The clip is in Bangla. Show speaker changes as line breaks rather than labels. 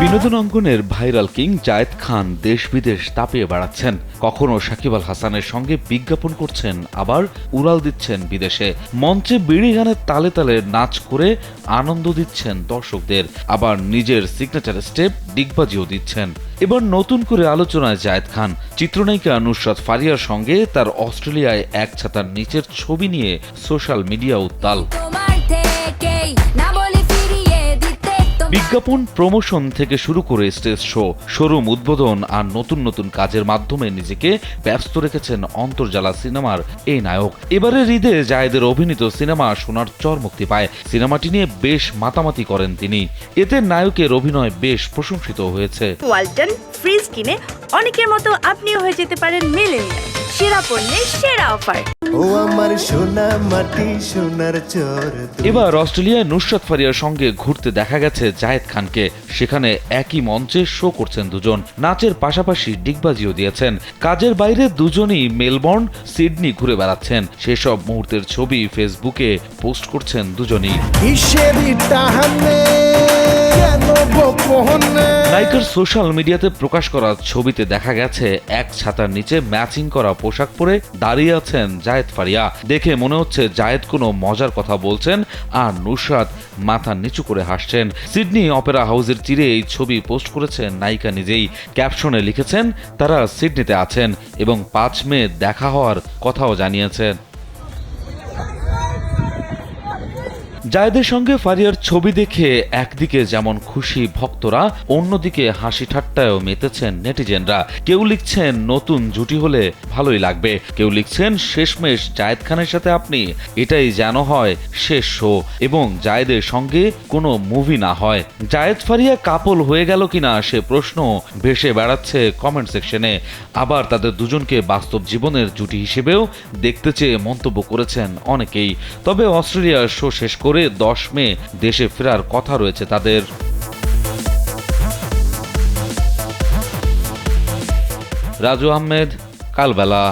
বিনোদন অঙ্গনের ভাইরাল কিং জায়েদ খান দেশ বিদেশ তাপিয়ে বেড়াচ্ছেন। কখনো সাকিব আল হাসানের সঙ্গে বিজ্ঞাপন করছেন, আবার উড়াল দিচ্ছেন বিদেশে। মঞ্চে বিড়ি গানের তালে তালে নাচ করে আনন্দ দিচ্ছেন দর্শকদের, আবার নিজের সিগনেচার স্টেপ ডিগবাজিও দিচ্ছেন। এবার নতুন করে আলোচনায় জায়েদ খান। চিত্রনায়িকা নুসরাত ফারিয়ার সঙ্গে তার অস্ট্রেলিয়ায় এক ছাতার নিচের ছবি নিয়ে সোশ্যাল মিডিয়া উত্তাল। বিজ্ঞাপন প্রমোশন থেকে শুরু করে স্টেজ শো, শোরুম উদ্বোধন আর নতুন নতুন কাজের মাধ্যমে নিজেকে ব্যস্ত রেখেছেন অন্তর্জালা সিনেমার এই নায়ক। এবারের ঈদে জায়েদের অভিনীত সিনেমা সোনার চর মুক্তি পায়। সিনেমাটি নিয়ে বেশ মাতামাতি করেন তিনি। এতে নায়কের অভিনয় বেশ প্রশংসিত হয়েছে।
ওয়ালটন, ফ্রিজ কিনে অনেকের মতো আপনিও হয়ে যেতে পারেন মিলেনিয়াল। সেরা পণ্যের সেরা অফার।
ও আমার সোনা মাটি সোনার চর
এবার অস্ট্রেলিয়ায় নুসরাত ফারিয়ার সঙ্গে ঘুরতে দেখা গেছে জায়েদ খানকে। সেখানে একই মঞ্চে শো করছেন দুজন। নাচের পাশাপাশি ডিগবাজিও দিয়েছেন। কাজের বাইরে দুজনই মেলবোর্ন সিডনি ঘুরে বেড়াচ্ছেন। সেসব মুহূর্তের ছবি ফেসবুকে পোস্ট করছেন দুজনই।
টাহানে গোপনে
নায়িকার সোশ্যাল মিডিয়াতে প্রকাশ করা ছবিতে দেখা গেছে, এক ছাতার নিচে ম্যাচিং করা পোশাক পরে দাঁড়িয়ে আছেন জায়েদ ফারিয়া। দেখে মনে হচ্ছে জায়েদ কোনো মজার কথা বলছেন আর নুসরাত মাথা নিচু করে হাসছেন। সিডনি অপেরা হাউসের তীরে এই ছবি পোস্ট করেছেন নায়িকা নিজেই। ক্যাপশনে লিখেছেন, তারা সিডনিতে আছেন এবং পাঁচ মে দেখা হওয়ার কথাও জানিয়েছেন। জায়েদের সঙ্গে ফারিয়ার ছবি দেখে একদিকে যেমন খুশি ভক্তরা, অন্যদিকে হাসি ঠাট্টায়ও মেতেছেন নেটিজেনরা। কেউ লিখছেন, নতুন জুটি হলে ভালোই লাগবে। কেউ লিখছেন, শেষমেশ জায়েদ খানের সাথে আপনি, এটাই যেন হয় শেষ শো এবং জায়েদের সঙ্গে কোনো মুভি না হয়। জায়েদ ফারিয়া কাপল হয়ে গেল কিনা সে প্রশ্ন ভেসে বেড়াচ্ছে কমেন্ট সেকশনে আবার তাদের দুজনকে বাস্তব জীবনের জুটি হিসেবেও দেখতে চেয়ে মন্তব্য করেছেন অনেকেই। তবে অস্ট্রেলিয়ার শো শেষ করে দশ মে দেশে ফেরার কথা রয়েছে তাদের। রাজু আহমেদ কালবেলা